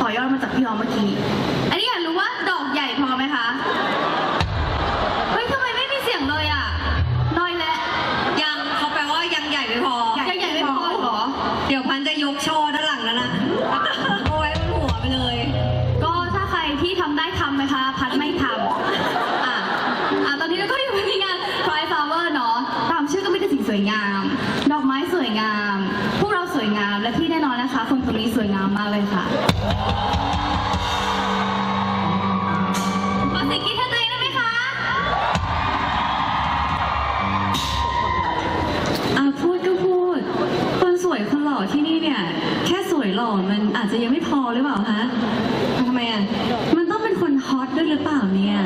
ต่อยอดมาจากพี่ออมเมื่อกี้ อันนี้อยากรู้ว่าดอกใหญ่พอไหมคะ เฮ้ยทำไมไม่มีเสียงเลยอะ น้อยแล้ว ยังเขาแปลว่ายังใหญ่ไม่พอ ใหญ่ใหญ่ไม่พอเหรอ เดี๋ยวพันจะยกโชว์ด้านหลังแล้วนะเอาไว้บนหัวไปเลย ก็ถ้าใครที่ทำได้ทำไหมคะ พันไม่ทำอะอะตอนนี้เราก็อยู่ในงาน Pride Flower เนาะ ตามชื่อก็มีแต่สิ่งสวยงาม ดอกไม้สวยงาม สวยงาม และที่แน่นอนนะคะ คนคนนี้สวยงามมากเลยค่ะขอเสิกรีดให้ตัวเองได้ไหมคะอะพูดก็พูด คนสวยคนหล่อที่นี่เนี่ย แค่สวยหล่อมันอาจจะยังไม่พอหรือเปล่าคะทำไมอะ มันต้องเป็นคนฮอตด้วยหรือเปล่าเนี่ย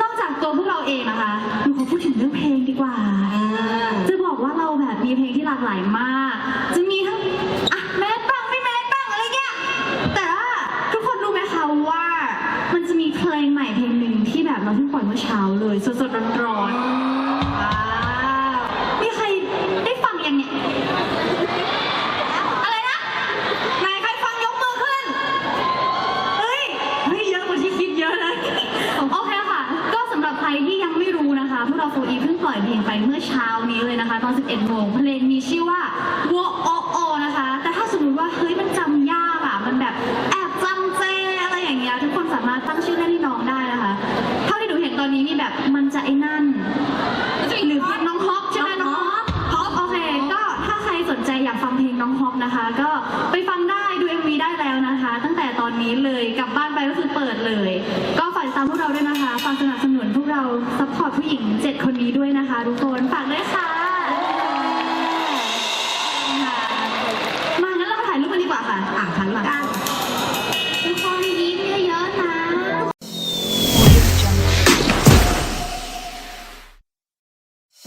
นอกจากตัวพวกเราเองนะคะหนูขอพูดถึงเรื่องเพลงดีกว่า จะบอกว่าเราแบบมีเพลงที่หลากหลายมาก จะมีทั้งอะแมสบ้างไม่แมสบ้างอะไรเงี้ย แต่ว่าทุกคนรู้ไหมคะว่า มันจะมีเพลงใหม่เพลงหนึ่งที่แบบเราเพิ่งปล่อยเมื่อเช้าเลยสดๆร้อนๆว้าวมีใครได้ฟังยังเนี่ย อะไรนะไหนใครฟังยกมือขึ้น เฮ้ย เฮ้ยเยอะกว่าที่คิดเยอะนะ โอเคค่ะ ก็สำหรับใครที่ยังไม่รู้นะคะ พวกเราโฟอีเพิ่งปล่อยเพลง ไปเมื่อเช้านี้เลยนะคะ ตอน 11 โมงเพลงมีชื่อว่าโวโอโอนะคะ แต่ถ้าสมมติว่าเฮ้ยมันจำยากอะมันแบบแอบจำเจอะไรอย่างเงี้ยทุกคนสามารถตั้งชื่อให้น้องได้นะคะ เท่าที่หนูเห็นตอนนี้มีแบบมันจะไอ้นั่นหรือน้องฮอปใช่ไหมน้องฮอปฮอปโอเคก็ถ้าใครสนใจอยากฟังเพลงน้องฮอปนะคะ ก็ไปฟังได้ดู MV ได้แล้วนะคะ ตั้งแต่ตอนนี้เลยกลับบ้านไปก็คือเปิดเลย ก็ฝากติดตามพวกเราด้วยนะคะฝากสนับสนุนพวก เราซัพพอร์ตผู้หญิง 7 คนนี้ด้วยนะคะทุกคนฝากด้วยค่ะ